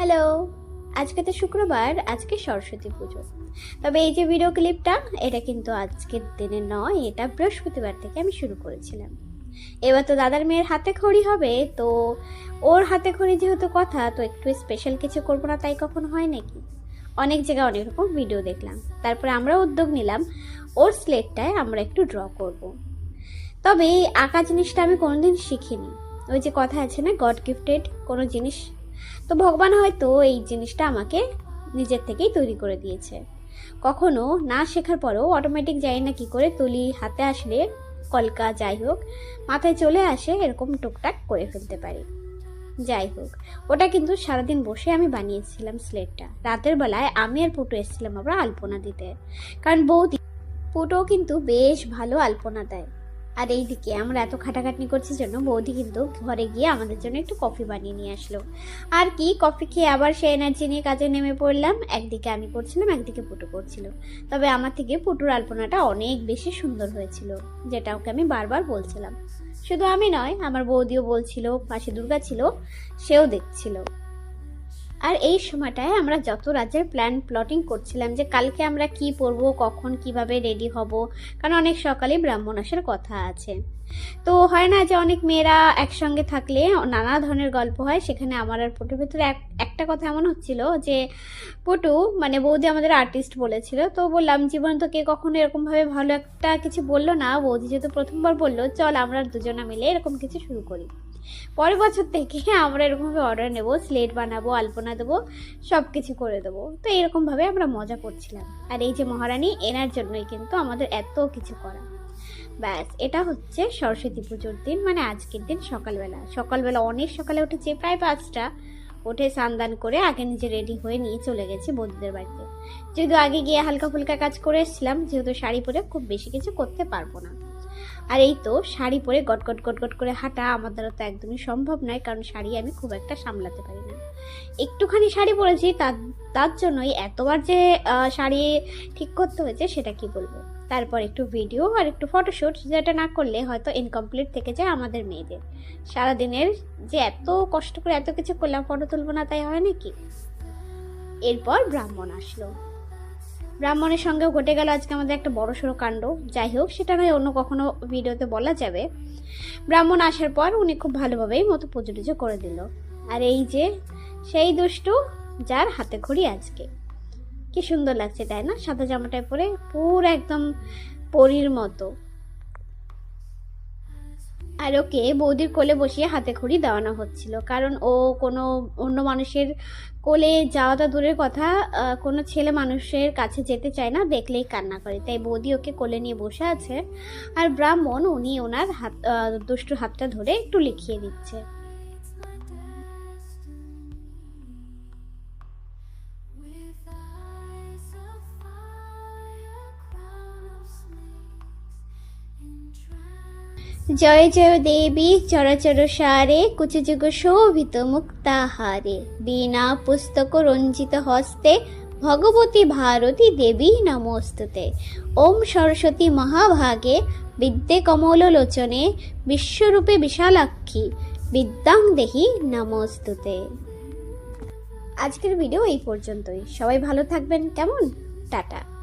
Hello, আজকে তো শুক্রবার, আজকে সরস্বতী পুজো। তবে এই যে ভিডিও ক্লিপটা এটা কিন্তু আজকের দিনে নয়, এটা বৃহস্পতিবার থেকে আমি শুরু করেছিলাম। এবার তো দাদার মেয়ের হাতে খড়ি হবে, তো ওর হাতে খড়ি যেহেতু কথা, তো একটু স্পেশাল কিছু করব না তাই কখন হয় নাকি? অনেক জায়গায় অনেক রকম ভিডিও দেখলাম। তারপরে আমরা উদ্যোগ নিলাম, ওর স্লেটটায় আমরা একটু ড্র করব। তবে এই আঁকা জিনিসটা আমি কোনোদিন শিখিনি। ওই যে কথা আছে না গড গিফটেড কোনো জিনিস তো ভগবান হয়তো এই জিনিসটা আমাকে নিজের থেকেই তৈরি করে দিয়েছে। কখনো না শেখার পরেও অটোমেটিক যাই না কি করে তুলি, হাতে আসলে কলকা যাই হোক, মাথায় চলে আসে এরকম টুকটাক করে ফেলতে পারি। যাই হোক, ওটা কিন্তু সারাদিন বসে আমি বানিয়েছিলাম স্লেটটা। রাতের বেলায় আমি আর পুটু এসেছিলাম আমরা আলপনা দিতে। কারণ বৌদি পুটো কিন্তু বেশ ভালো আলপনা দেয়। আর এইদিকে আমরা এত খাটাখাটনি করছি জন্য বৌদি কিন্তু ঘরে গিয়ে আমাদের জন্য একটু কফি বানিয়ে নিয়ে আসলো। আর কি, কফি খেয়ে আবার সেই এনার্জি নিয়ে কাজে নেমে পড়লাম। একদিকে আমি করছিলাম, একদিকে পুটু করছিল। তবে আমার থেকে পুটুর আলপনাটা অনেক বেশি সুন্দর হয়েছিল, যেটা ওকে আমি বারবার বলছিলাম। শুধু আমি নয়, আমার বৌদিও বলছিল পাশে দুর্গা ছিল, সেও দেখছিল। আর এই সময়টায় আমরা যত রাজ্যের প্ল্যান প্লটিং করছিলাম যে কালকে আমরা কি পরবো, কখন কীভাবে রেডি হব, কারণ অনেক সকালে ব্রাহ্মণ আসার কথা আছে। তো হয় না যে অনেক মেয়েরা একসঙ্গে থাকলে নানা ধরনের গল্প হয়। সেখানে আমার আর পটুর ভেতরে এক, একটা কথা এমন হচ্ছিল যে, পটু মানে বৌদি আমাদের আর্টিস্ট বলেছিল, তো বললাম, জীবন তো কে কখনো এরকমভাবে ভালো একটা কিছু বলল না। বৌদি যেহেতু প্রথমবার বলল, চল আমরা দুজনা মিলে এরকম কিছু শুরু করি। পরের বছর থেকে আমরা এরকমভাবে অর্ডার নেব স্লেট বানাবো, আলপনা দেবো সব কিছু করে দেবো। তো এরকমভাবে আমরা মজা করছিলাম। আর এই যে মহারানী, এনার জন্যই কিন্তু আমাদের এত কিছু করা। ব্যাস, এটা হচ্ছে সরস্বতী পুজোর দিন মানে আজকের দিন সকালবেলা। সকালবেলা অনেক সকালে উঠেছে, প্রায় পাঁচটা। উঠে স্নান করে আগে নিজে রেডি হয়ে নিয়ে চলে গেছি বন্ধুদের বাড়িতে। যেহেতু আগে গিয়ে হালকা ফুলকা কাজ করে এসেছিলাম, যেহেতু শাড়ি পরে খুব বেশি কিছু করতে পারব না। আর এই তো শাড়ি পরে গট গট গট গট করে হাঁটা আমার দ্বারা তো একদমই সম্ভব নয়, কারণ শাড়ি আমি খুব একটা সামলাতে পারি না। একটুখানি শাড়ি পরেছি, তার তার জন্যই এতবার যে শাড়ি ঠিক করতে হয়েছে, সেটা কি বলব? তারপর একটু ভিডিও আর একটু ফটোশ্যুট যেটা না করলে হয়তো ইনকমপ্লিট থেকে যায় আমাদের মেয়েদের। সারাদিনের যে এত কষ্ট করে এত কিছু করলাম ফটো তুলবো না, তাই হয় নাকি? এরপর ব্রাহ্মণ আসলো। ব্রাহ্মণের সঙ্গেও ঘটে গেল আজকে আমাদের একটা বড় সড়ো কাণ্ড। যাই হোক, সেটা নয়, অন্য কখনো ভিডিওতে বলা যাবে। ব্রাহ্মণ আসার পর উনি খুব ভালোভাবেই মতো পুজো টুজো করে দিল। আর এই যে সেই দুষ্টু যার হাতে খড়ি আজকে। কি সুন্দর লাগছে, তাই না? সাদা জামাটায় পরে পুরো একদম পরীর মতো। আর ওকে বৌদির কোলে বসিয়ে হাতে খড়ি দেওয়ানো হচ্ছিল, কারণ ও কোনো অন্য মানুষের কোলে যাওয়াটা দূরের কথা কোনো ছেলে মানুষের কাছে যেতে চায় না, দেখলেই কান্না করে। তাই বৌদি ওকে কোলে নিয়ে বসে আছে, আর ব্রাহ্মণ উনি ওনার হাত দুষ্টু হাতটা ধরে একটু লিখিয়ে দিচ্ছে। জয় জয় দেবী, চরাচর সারে কুচযুগ শোভিত মুক্তাহারে। বীণা পুস্তক রঞ্জিত হস্তে, ভগবতী ভারতী দেবী নমস্তুতে। ওম সরস্বতী মহাভাগে, বিদ্যে কমল লোচনে, বিশ্বরূপে বিশালাক্ষী, বিদ্যাং দেহি নমস্তুতে। আজকের ভিডিও এই পর্যন্তই। সবাই ভালো থাকবেন। কেমন? টাটা।